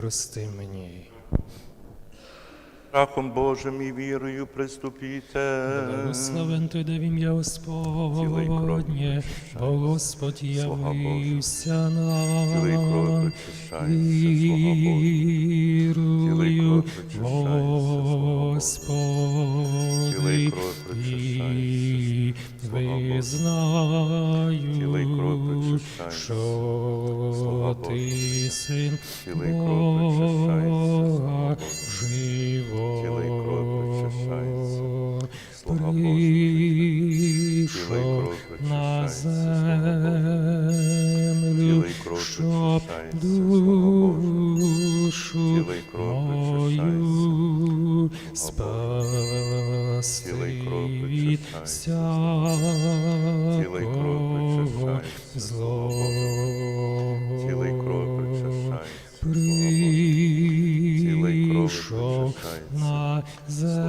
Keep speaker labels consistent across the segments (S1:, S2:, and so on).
S1: Прости мені.
S2: Страхом Божим і вірою приступіте.
S1: Благословен той, де в ім'я Господнє, бо Господь явився нам.
S2: причащається, слава Божа.
S1: Визнаю, що ти син
S2: Тіло
S1: Прийшов на
S2: слава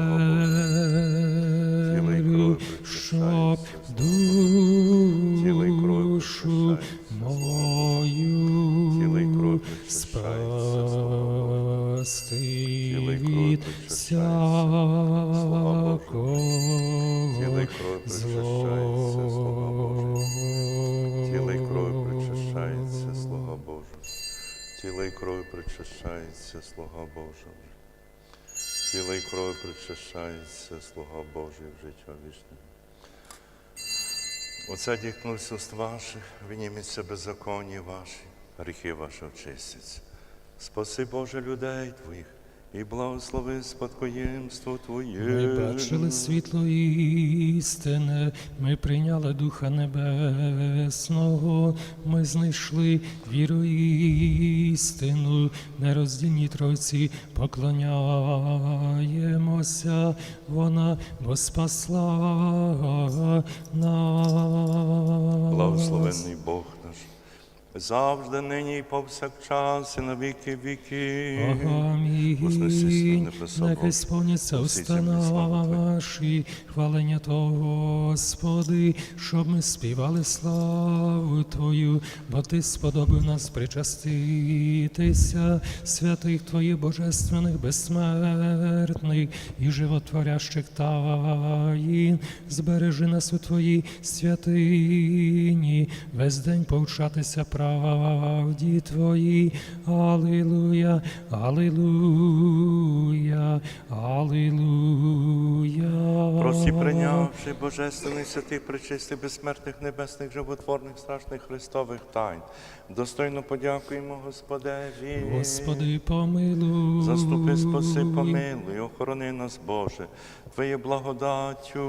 S2: Тіло і кров причащається, слава Божа. Тіло і кров причащається, слава Божа в життя вічне. Оце діхнувся уст ваших, виніміться беззаконні ваші, гріхи ваші очистяться. Спаси Боже людей Твоїх і благослови спадкоємство Твоє.
S1: Ми бачили світло істини, ми прийняли Духа Небесного, ми знайшли віру істину, нероздільній Тройці поклоняємося, вона бо спасла нас.
S2: Благословенний Бог завжди нині і повсякчас, і на віки віки.
S1: Амінь. Нехай сповняться
S2: По
S1: уста
S2: всій землі слава Твоя.
S1: наші, хвалення Того, Господи, щоб ми співали славу Твою, бо Ти сподобав нас причаститися святих Твоїх божественних, безсмертних і животворящих таїн. Збережи нас у Твоїй святині, весь день повчатися правді Твоїй. Алілуя, Алілуя, Алілуя.
S2: Прості прийнявши божественний святий, причистий, безсмертних, небесних, животворних, страшних Христових тайн. Достойно подякуємо Господеві.
S1: Господи, помилуй.
S2: Заступи, спаси, помилуй, охорони нас, Боже, Твоєю благодаттю.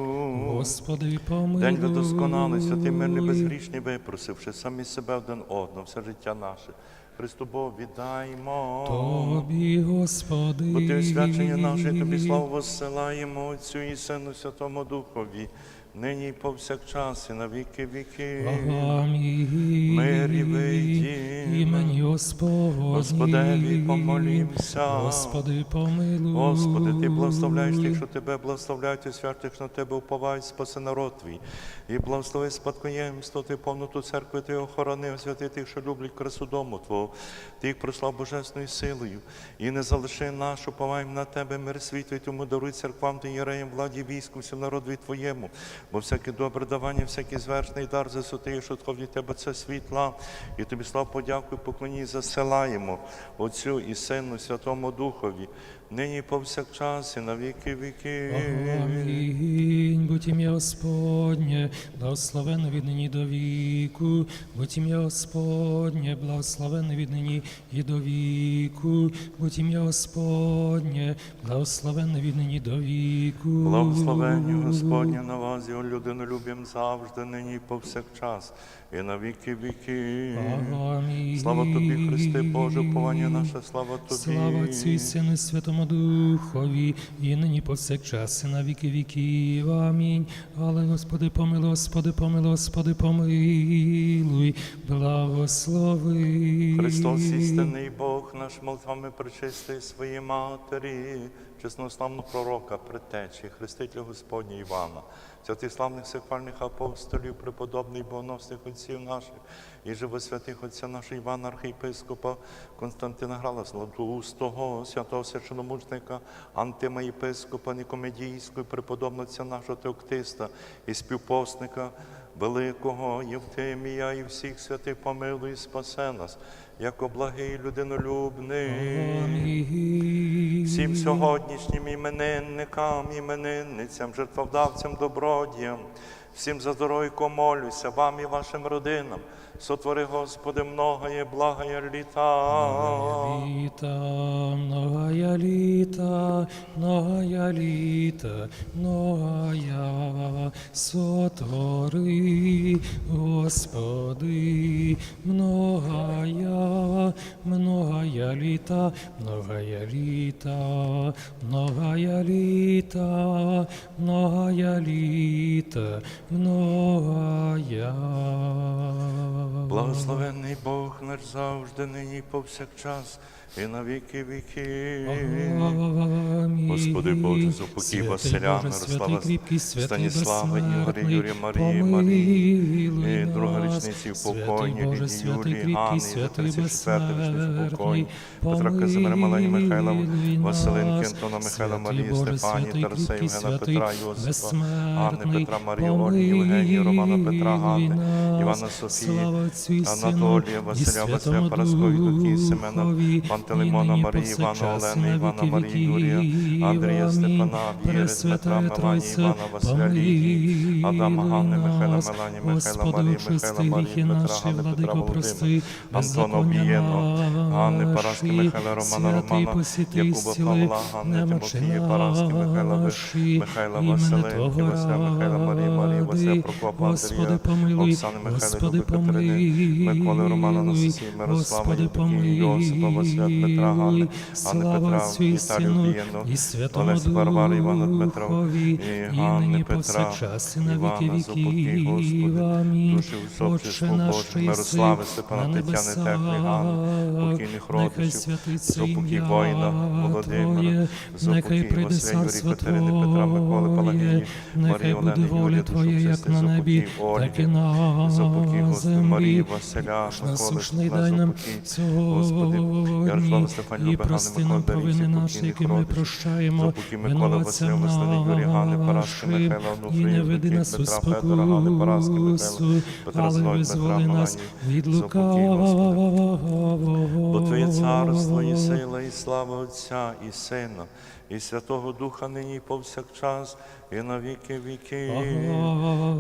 S1: Господи, помилуй.
S2: День ви досконалий, святий мирний, безгрішний, випросивши самі себе один одного, все життя наше. Христу Богу віддаймо.
S1: Тобі, Господи.
S2: Бо ти освячення наше, тобі славу воссилаємо Отцю і Сину Святому Духові, нині і повсякчас, і на віки віки.
S1: Амінь.
S2: і вийдім.
S1: Імені Господні.
S2: Господеві помолімся.
S1: Господи, помилуй.
S2: Господи, Ти благословляєш тих, що Тебе благословляють, і святих, що на Тебе уповають, спаси народ Твій. І благослови спадкоємство, Ти повноту церкви, Ти охорони, освяти тих, що люблять красу дому Твого. Ти їх прослав божественною силою. І не залиши нас, уповаємо на Тебе, мир світу, і тому даруй церквам та єреям, владі війську, всім народові Твоєму. Бо всяке добре давання, всякий звершний дар за святий, що від Тебе це світла. І тобі слав подяку, і поклоні засилаємо Отцю і Сину, Святому Духові, нині повсякчас, і на віки віки.
S1: Амінь. Будь ім'я Господнє, благословенне від нині до віку. Будь ім'я Господнє, благословенне від нині і до віку. Будь ім'я Господнє, благословенне від нині до віку.
S2: Благословення Господня на вас, його людину любим завжди, нині повсякчас, і на віки віки.
S1: Амінь.
S2: Слава тобі, Христе Боже, уповання наше, слава тобі.
S1: Слава Отцю Сину Святому Духові, і нині повсякчас, і на віки віків. Амінь. Але Господи, помилуй, Господи, помилуй, Господи, помилуй, благослови.
S2: Христос істинний Бог, наш молитвами причистий своїй матері, чеснославного пророка, предтечі, хрестителя Господня Івана, святих славних сихвальних апостолів, преподобних богоносних отців наших, і живосвятих отця нашого Івана, архієпископа Константина Грала, Златоустого, святого священомучника, Антима єпископа Нікомедійського, преподобного отця нашого Теоктиста і співпосника Великого Євтимія і всіх святих помилуй і спасе нас, як благий людинолюбний. Всім сьогоднішнім іменинникам, іменинницям, жертводавцям, добродіям, всім за здоров'я молюся, вам і вашим родинам. Сотвори, Господи, многое, благое літа.
S1: Літа, многая літа, многая літа, многая сотвори, Господи, многая, многая літа, многая літа, многая літа, многая літа, многая.
S2: Благословенний Бог наш завжди, нині повсякчас, і на віки віки. Господи Боже, зупокій Василя, Мирослава, Станіслава, Ігоря, Юрія, Марії, Марії, і друга річниці упокоєння,
S1: Боже,
S2: Лідії,
S1: кріпкий,
S2: Ганни,
S1: святий
S2: 34 річниці
S1: безсмертний,
S2: упокоєння, Петра Казимира, Малані, Михайла, Василинки. Антона, Михайла, Марії,
S1: Боже,
S2: Стефані, Тараса, Євгена, Петра, Йосипа, Анни, Петра, Марії, Ольги, Євгенії, Романа, Петра, Ганни. Івана, Софії,
S1: І Сину,
S2: Анатолія,
S1: і
S2: Василя, Василя,
S1: Святому Духові,
S2: Пантелеймона, Марії, Івана, Олени, Івана, Марії, Юрія. Андрія. Степана, Віри, Дмитра, Мелані, Івана, Василя, Лідії, Адама, Ганни, Михайла. Мелані, Михайла, Марії, Михайла, Марії,
S1: наші,
S2: Ганни, Петра, Володимира, Антона
S1: беззаконня
S2: Ганни, Параски. Михайла, Романа, Романа, Якуба, Павла, Ганни, Тимофія, Параски, Михайла. Михайла,
S1: Твого
S2: Василя, Михайла, Марії, Марії, Василя. Прокопа, Андрія, Оксани, Михайла, Люби, Катерини, Миколи, Романа, Анастасії, Мирослава, Євдокії, Йосипа, Василя, Дмитра, Ганни, Анни, Петра, Віталію
S1: і
S2: Олесі, Варвари, Івана, Дмитра, і Ганни, Петра, Івана, Зопокій. Господи, душі усопші,
S1: єси
S2: Мирослави, Степана, Тетяни, Техни, Ганни, покійних родичів,
S1: святиться
S2: воїна, Володимира,
S1: нехай
S2: Василя, Юрія, Катерини, Петра, Миколи,
S1: нехай
S2: Марії, Олени,
S1: Твоя,
S2: Душу
S1: як
S2: Христи,
S1: на небі,
S2: Зопокій,
S1: так і
S2: Ольги,
S1: на
S2: Господи, Марії,
S1: землі.
S2: Василя, Миколи,
S1: дай нам
S2: Господи, Ярослава,
S1: сьогодні
S2: Стефані,
S1: і
S2: Люби,
S1: прости нам провини наші, які ми прощаємо
S2: Зопокій, Микола, Василя,
S1: винуватцям
S2: Юрій, Ганни, Параски,
S1: нашим,
S2: Михайла,
S1: і
S2: Онуфрія,
S1: не веди
S2: Петра,
S1: нас у
S2: Петра, Ганни, Параски, Михайла,
S1: спокусу,
S2: Петра,
S1: але
S2: Зной,
S1: визволи
S2: Петра,
S1: нас від
S2: Зопокій, Господи.
S1: лукавого.
S2: Бо Твоє царство і сила, і слава Отця, і Сина, і Святого Духа нині повсякчас, і на віки віки.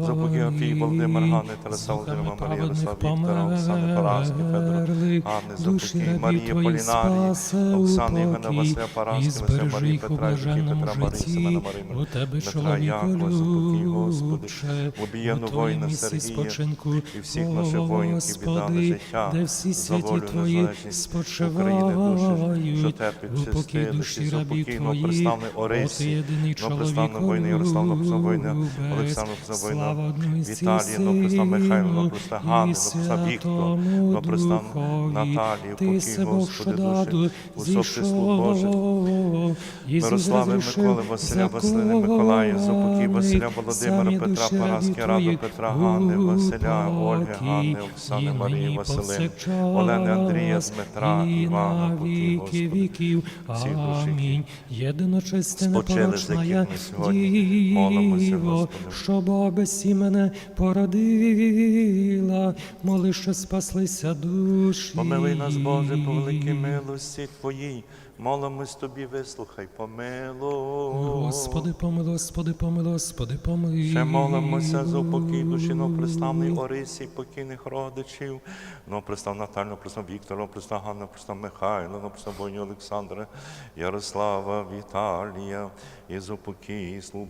S2: Запоки Афій, Володимир, Ганни, Тараса, Володимира, Марія, Ярослав, Віктора, Оксани, Параски, Федора, Ганни, Запоки, Марія Полінарії, Оксани, Євгена, Василя, Параски, Василя, Марії, Петра, Юрія, Петра, Марії, Семена, Марії,
S1: тебе
S2: Дмитра, Якова, Запоки, Господи,
S1: любче,
S2: убієну
S1: у твоїм
S2: воїна Сергія, і всіх наших воїнів, які віддали життя за волю, незалежність України, душі, що терпить
S1: у покій
S2: чистилиці,
S1: душі О,
S2: Орисі,
S1: ти єдиний
S2: но приставну
S1: чоловіку
S2: воїна, Ярославну приставну воїна,
S1: любець,
S2: Олександру приставну воїна,
S1: слава одному і
S2: Віталія, но Михайло, но пристав Ганни, но пристав Віктора, но пристав Наталії,
S1: Ти
S2: покій, Господи, душі, усопши слуг Божих,
S1: зійшов,
S2: Мирослави, Миколи, Василя, Василини, Миколая, Зопокій, Василя, Володимира, Петра,
S1: душі
S2: Параски, Раду, Петра, Ганни, Василя, Ольги, Ганни, Оксани, Марії,
S1: нині
S2: Василин, Олени, Андрія, Дмитра, Івана, покій, Господи. всіх душ, які
S1: Амінь. Єдиночисте непорочна діво, що Бога без сімене породила, моли, що спаслися душі.
S2: Помилуй нас, Боже, по великій милості Твоїй. Молимось Тобі, вислухай, помилуй.
S1: Господи, помилуй, Господи, помилуй, Господи, помилуй.
S2: Ще молимося за упокій душі новоприставний Орисі, покійних родичів, Но пристав Наталю, прислав Віктора, новопристав Ганна, прислав Михайла, прислав Воїні Олександра, Ярослава, Віталія, і за упокій слуг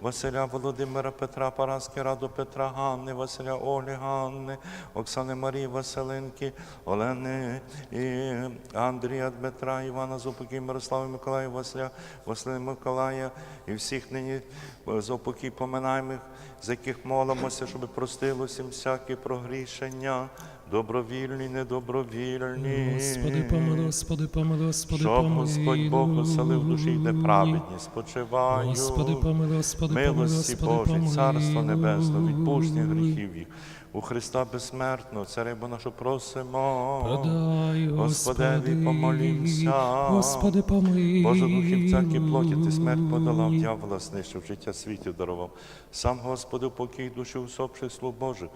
S2: Василя Володимира, Петра, Параски, Раду Петра, Ганни, Василя Олі, Ганни, Оксани Марії, Василинки, Олени і Андрія Дмитра, Івана Зопокій, Мирослава Миколая, Василя, Василина Миколая і всіх нині зопокій поминаємих, за яких молимося, щоб простилося їм всякі прогрішення. Добровільні, недобровільні.
S1: Господи, помилуй, Господи, помилуй, Господи,
S2: Щоб. Господь Бог оселив душі, де праведні спочивають.
S1: Господи, помилуй, Господи, помилуй,
S2: Милості
S1: помилуй.
S2: Царство Небесне, відпущення гріхів їх. У Христа безсмертного, Царя нашу просимо.
S1: Подай,
S2: Господеві
S1: Господи,
S2: помолімся.
S1: Господи, помилуй.
S2: Боже, духів всякі плоті, ти смерть подолав, дьявола знищив, життя світів дарував. Сам Господи, покій душі усопших слуг Божих.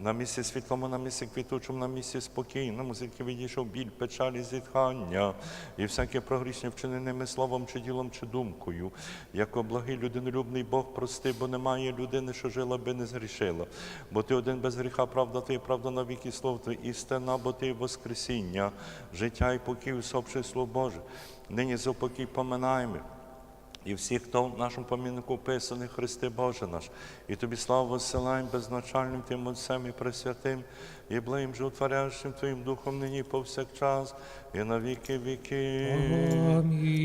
S2: На місці світлому, на місці квітучому, на місці спокійному, звідки відійшов біль, печалі, зітхання, і всяке прогрішення вчиненими словом, чи ділом, чи думкою. Як благий людинолюбний Бог прости, бо немає людини, що жила би не згрішила. Бо ти один без гріха, правда, ти правда навіки слов твій, істина, бо ти Воскресіння, життя і покій усопших слуг Божих. Нині за покій поминаємо. І всіх, хто в нашому поміннику писаний, Христе Боже наш, і тобі славу посилаємо безначальним Тим Отцем і Пресвятим, і благим животворящим Твоїм Духом нині повсякчас, і на віки віки.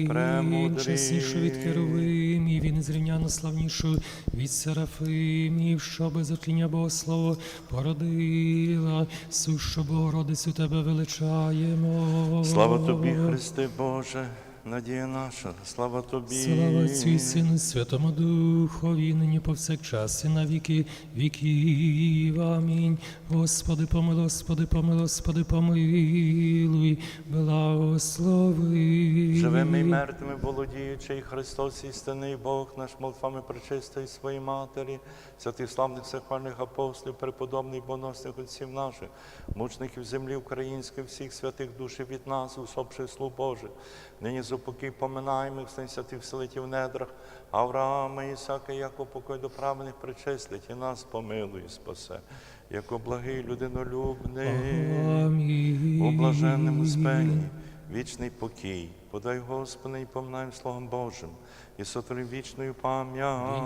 S1: Амінь. Чеснішу від Керувимів і незрівняно славнішу від Серафимів, що без отління Богослово породила, сущу Богородицю Тебе величаємо.
S2: Слава тобі, Христе Боже, надія наша, слава тобі.
S1: Слава Отцю і Сину, і Святому Духові, нині повсякчас і на віки віків. Амінь. Господи, помилуй, Господи, помилуй, Господи, помилуй, благослови.
S2: Живими і мертвими володіючий Христос, істинний Бог, наш молитвами причистої своїй Матері, святих славних всехвальних апостолів, преподобних боносних отців наших, мучників землі української, всіх святих душі від нас, усопших слуг Божих. Нині зупокій поминаємо в святих селитів в недрах, Авраама, Ісака, яко покой до праведних причислить, і нас помилуй, спасе, яко благий людинолюбний. У блаженному спені, вічний покій, подай Господи, і поминаємо Словом Божим, і сотвори вічною пам'ять.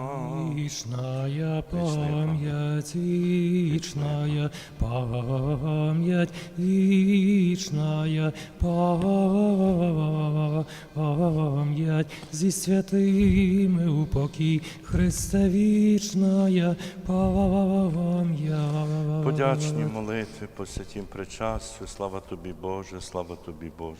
S1: Вечная память, вечная память, вечная память, зі святими упокій, Христе вічная пам'ять.
S2: Подячні молитви по святім причастю, слава тобі, Боже, слава тобі, Боже,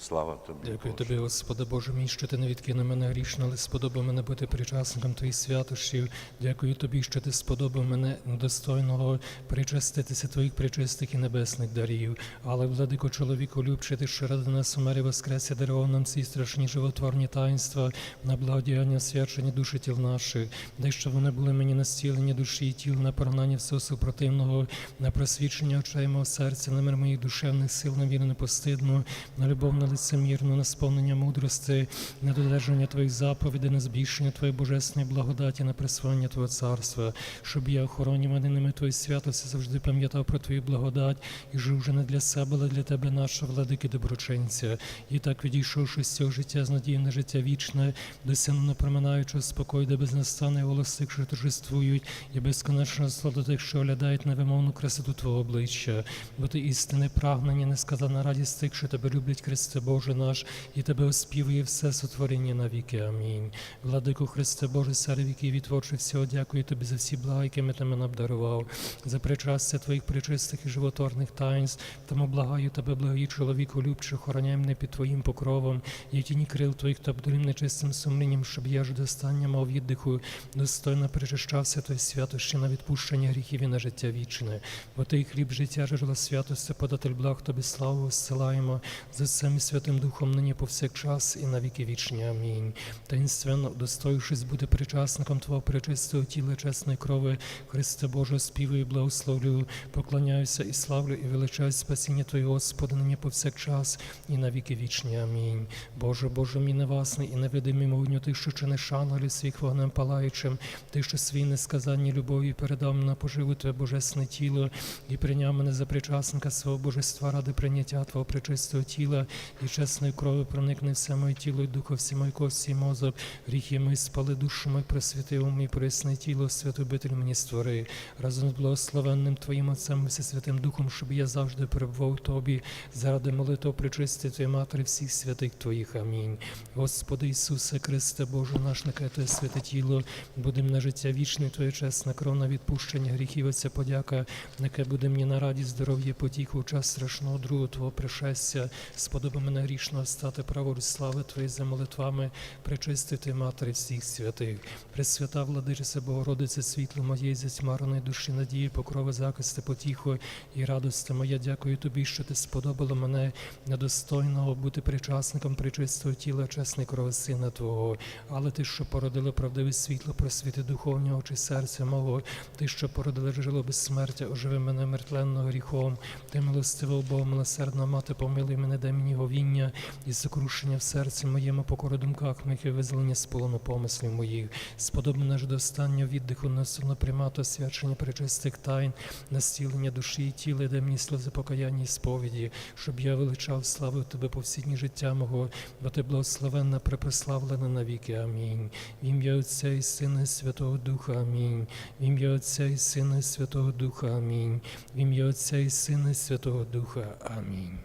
S2: слава тобі.
S1: Дякую
S2: Боже.
S1: тобі, Господи Боже мій, що ти не відкинув мене грішно, але сподобав мене бути причасником Твоїх святощів. Дякую тобі, що ти сподобав мене недостойного причаститися Твоїх причистих і небесних дарів. Але, владико, чоловіку любче, ти що ради нас у мері воскресі дарував нам ці страшні животворні таїнства на благодіяння свячення душі тіл наших, дай що вони були мені на зцілення душі і тіл, на поронання всього супротивного, на просвічення очей мого серця, на мир моїх душевних сил, на віру непостидну, на любов на лицемірну, на сповнення мудрости, на додержання Твоїх заповідей, на збільшення Твоєї божественної благодаті, на присвоєння Твого царства, щоб я охоронюваний ними Твої святості завжди пам'ятав про Твою благодать і жив вже не для себе, але для Тебе, нашого владики доброчинця. І так відійшовши з цього життя з надією на життя вічне, досягнено проминаючого спокою, де безнастанний голос тих, що торжествують, і безконечного слава тих, що оглядають невимовну красоту Твого обличчя, бо ти істини прагнення, несказана радість тих, що тебе люблять, Христе Боже наш, і тебе оспівує все сотворення навіки. Амінь. Владику Христе Боже, царю віків всього, дякую тобі за всі блага, якими ти мене обдарував, за причастя твоїх причистих і животворних таїнств, тому благаю тебе, благої чоловіку, любче, охороняй мене під твоїм покровом, і тіні крил твоїх та обдурім нечистим сумлінням, щоб я ж до остання мав віддиху, достойно причащався той святощі на відпущення гріхів і на життя вічне. Бо ти хліб життя, жила святості, податель благ тобі славу зсилаємо за цим і Святим Духом нині повсякчас і на віки вічні. Амінь. Таїнственно, достоївшись бути причасником Твого пречистого тіла, чесної крови, Христе Боже, співаю, благословлю, поклоняюся і славлю, і величаю спасіння Твоє, Господи, нині повсякчас і на віки вічні. Амінь. Боже, Боже, мій невасний і невидимий могутню, Ти, що чиниш ангелів своїх вогнем палаючим, Ти, що свій несказанні любові передав на поживу Твоє божесне тіло і прийняв мене за причасника свого божества ради прийняття Твого пречистого тіла і чесної крови проникне все моє тіло і духо, всі мої кості і мозок, гріхи мої спали душу мою, просвіти ум і присне тіло, святу обитель мені створи, разом з благословенним Твоїм Отцем і Всесвятим Духом, щоб я завжди перебував у Тобі, заради молитв причисти Твоєї Матері всіх святих Твоїх. Амінь. Господи Ісусе Христе, Боже наш, нехай Твоє святе тіло, будем на життя вічне, Твоє чесна кров на відпущення гріхів, Отця подяка, нехай буде мені на радість, здоров'я, потіху, час страшного другого Твого пришестя, сподоби мене грішного стати праворуч слави Твої за молитвами, причистити Матері всіх святих. Пресвята владичице Богородице, світло моєї затьмареної душі, надії, покрови, захисти, потіху і радости моя. Дякую тобі, що ти сподобала мене недостойного бути причасником причистого тіла, чесної крови Сина Твого. Але ти, що породила правдиве світло, просвіти духовні очі серця мого, ти, що породила жило безсмертя, оживи мене мертвенного гріхом. Ти милостива Бог, милосердна мати, помилуй мене, дай мені говіння і сокрушення в серці моєму, покору думках моїх і визволення з полону помислів моїх. Сподоб мене ж до останнього віддиху, насильно приймати освячення причистих тайн, настілення душі і тіла, дай мені сльози покаяння і сповіді, щоб я величав славу Тебе по всі дні життя мого, бо Ти благословенна, препославлена навіки. Амінь. В ім'я Отця і Сина і Святого Духа. Амінь. В ім'я Отця і Сина і Святого Духа. Амінь. В ім'я Отця і Сина і Святого Духа. Амінь.